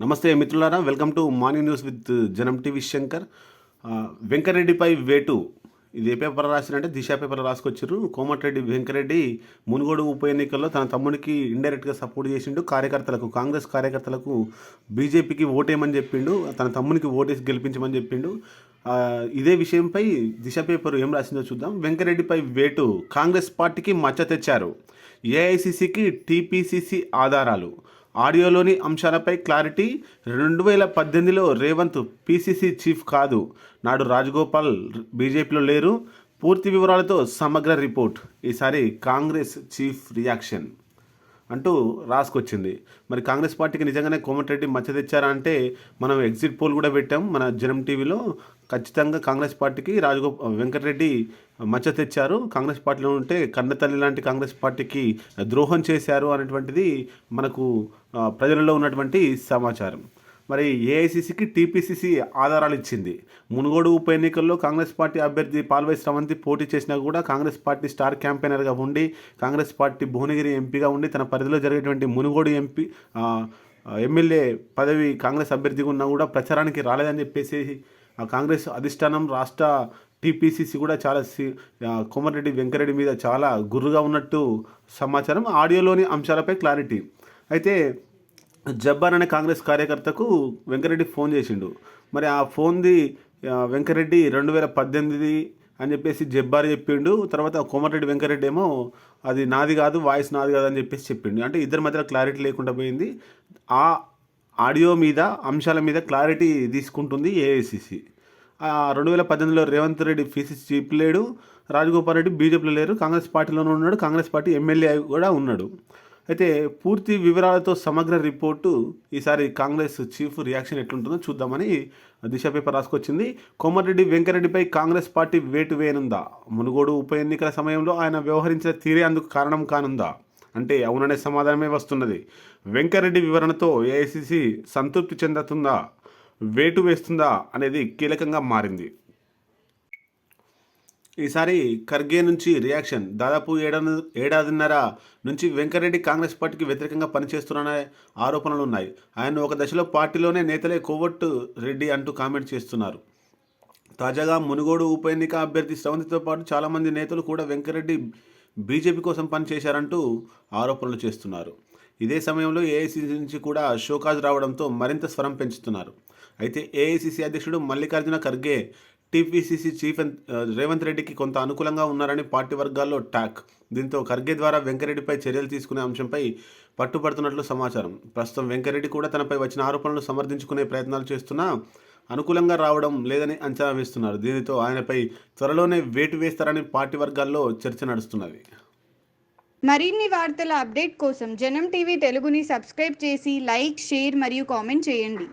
నమస్తే మిత్రులారా welcome to morning news with Janam TV Shankar. వెంకరెడ్డిపై వేటు. ఇది ఏ పేపర్ రాసినంటే దిశ పేపర్ రాసుకొచ్చారు కోమటిరెడ్డి వెంకరెడ్డి మునుగోడు ఉప ఎన్నికల్లో తన తమ్మునికి ఇండైరెక్ట్గా సపోర్ట్ చేసిండు. కార్యకర్తలకు కాంగ్రెస్ కార్యకర్తలకు బీజేపీకి ఓటేయమని చెప్పిండు. తన తమ్మునికి ఓటేసి గెలిపించమని చెప్పిండు. ఇదే విషయంపై దిశ పేపర్ ఏం రాసిందో చూద్దాం. వెంకరెడ్డిపై వేటు. కాంగ్రెస్ పార్టీకి మచ్చ తెచ్చారు. ఏఐసిసికి టీపీసీసీ ఆధారాలు. ఆడియోలోని అంశాలపై క్లారిటీ రెండు వేల పద్దెనిమిదిలో రేవంత్ పీసీసీ చీఫ్ కాదు. నాడు రాజగోపాల్ బీజేపీలో లేరు. పూర్తి వివరాలతో సమగ్ర రిపోర్ట్. ఈసారి కాంగ్రెస్ చీఫ్ రియాక్షన్. అంటూ రాసుకొచ్చింది. మరి కాంగ్రెస్ పార్టీకి నిజంగానే కోమటిరెడ్డి మచ్చ తెచ్చారా అంటే మనం ఎగ్జిట్ పోల్ కూడా పెట్టాం. మన జనం టీవీలో ఖచ్చితంగా కాంగ్రెస్ పార్టీకి రాజగో వెంకటరెడ్డి మచ్చ తెచ్చారు. కాంగ్రెస్ పార్టీలో ఉంటే కన్నతల్లి లాంటి కాంగ్రెస్ పార్టీకి ద్రోహం చేశారు అనేటువంటిది మనకు ప్రజలలో ఉన్నటువంటి సమాచారం. మరి ఏఐసిసికి టీపీసీసీ ఆధారాలు ఇచ్చింది. మునుగోడు ఉప ఎన్నికల్లో కాంగ్రెస్ పార్టీ అభ్యర్థి పాల్వై స్రవంతి పోటీ చేసినా కూడా కాంగ్రెస్ పార్టీ స్టార్ క్యాంపెయినర్గా ఉండి కాంగ్రెస్ పార్టీ భువనగిరి ఎంపీగా ఉండి తన పరిధిలో జరిగేటువంటి మునుగోడు ఎంపీ ఎమ్మెల్యే పదవి కాంగ్రెస్ అభ్యర్థిగా ఉన్నా కూడా ప్రచారానికి రాలేదని చెప్పేసి ఆ కాంగ్రెస్ అధిష్టానం రాష్ట్ర టీపీసీసీ కూడా చాలా సి ఆ, వెంకరెడ్డి మీద చాలా గుర్రుగా ఉన్నట్టు సమాచారం ఆడియోలోని అంశాలపై క్లారిటీ. అయితే జబ్బార్ అనే కాంగ్రెస్ కార్యకర్తకు వెంకరెడ్డి ఫోన్ చేసిండు. మరి ఆ ఫోన్ది వెంకరెడ్డి రెండు వేల పద్దెనిమిది అని చెప్పేసి జబ్బార్ చెప్పిండు. తర్వాత కోమటిరెడ్డి వెంకరెడ్డి ఏమో అది నాది కాదు వాయిస్ నాది కాదు అని చెప్పేసి చెప్పిండు. అంటే ఇద్దరి మధ్యలో క్లారిటీ లేకుండా పోయింది. ఆ ఆడియో మీద అంశాల మీద క్లారిటీ తీసుకుంటుంది ఏఐసిసి. రెండు వేల పద్దెనిమిదిలో రేవంత్ రెడ్డి ఫీసీసీ చీఫ్ లేడు. రాజగోపాల్ రెడ్డి బీజేపీలో లేరు. కాంగ్రెస్ పార్టీలోనే ఉన్నాడు. కాంగ్రెస్ పార్టీ ఎమ్మెల్యే కూడా ఉన్నాడు. అయితే పూర్తి వివరాలతో సమగ్ర రిపోర్టు ఈసారి కాంగ్రెస్ చీఫ్ రియాక్షన్ ఎట్లుంటుందో చూద్దామని దిశ పేపర్ రాసుకొచ్చింది. కోమటిరెడ్డి వెంకరెడ్డిపై కాంగ్రెస్ పార్టీ వేటు వేయనుందా? మునుగోడు ఉప ఎన్నికల సమయంలో ఆయన వ్యవహరించిన తీరే అందుకు కారణం కానుందా? అంటే అవుననే సమాధానమే వస్తున్నది. వెంకరెడ్డి వివరణతో ఏఐసిసి సంతృప్తి చెందుతుందా? వేటు వేస్తుందా? అనేది కీలకంగా మారింది. ఈసారి ఖర్గే నుంచి రియాక్షన్ దాదాపు ఏడాది ఏడాదిన్నర నుంచి వెంకరెడ్డి కాంగ్రెస్ పార్టీకి వ్యతిరేకంగా పనిచేస్తున్న ఆరోపణలు ఉన్నాయి. ఆయన ఒక దశలో పార్టీలోనే నేతలే కోవట్టు రెడ్డి అంటూ కామెంట్ చేస్తున్నారు. తాజాగా మునుగోడు ఉప ఎన్నిక అభ్యర్థి శ్రవంతితో పాటు చాలామంది నేతలు కూడా వెంకరెడ్డి బీజేపీ కోసం పనిచేశారంటూ ఆరోపణలు చేస్తున్నారు. ఇదే సమయంలో ఏఐసిసి నుంచి కూడా షోకాజ్ రావడంతో మరింత స్వరం పెంచుతున్నారు. అయితే ఏఐసిసి అధ్యక్షుడు మల్లికార్జున ఖర్గే టీపీసీసీ చీఫ్ రేవంత్ రెడ్డికి కొంత అనుకూలంగా ఉన్నారని పార్టీ వర్గాల్లో టాక్ దీంతో ఖర్గే ద్వారా వెంకరెడ్డిపై చర్యలు తీసుకునే అంశంపై పట్టుబడుతున్నట్లు సమాచారం. ప్రస్తుతం వెంకరెడ్డి కూడా తనపై వచ్చిన ఆరోపణలు సమర్థించుకునే ప్రయత్నాలు చేస్తున్నా అనుకూలంగా రావడం లేదని అంచనా వేస్తున్నారు. దీనితో ఆయనపై త్వరలోనే వేటు వేస్తారని పార్టీ వర్గాల్లో చర్చ నడుస్తున్నది. మరిన్ని వార్తల అప్డేట్ కోసం జనం టీవీ తెలుగుని సబ్స్క్రైబ్ చేసి లైక్ షేర్ మరియు కామెంట్ చేయండి.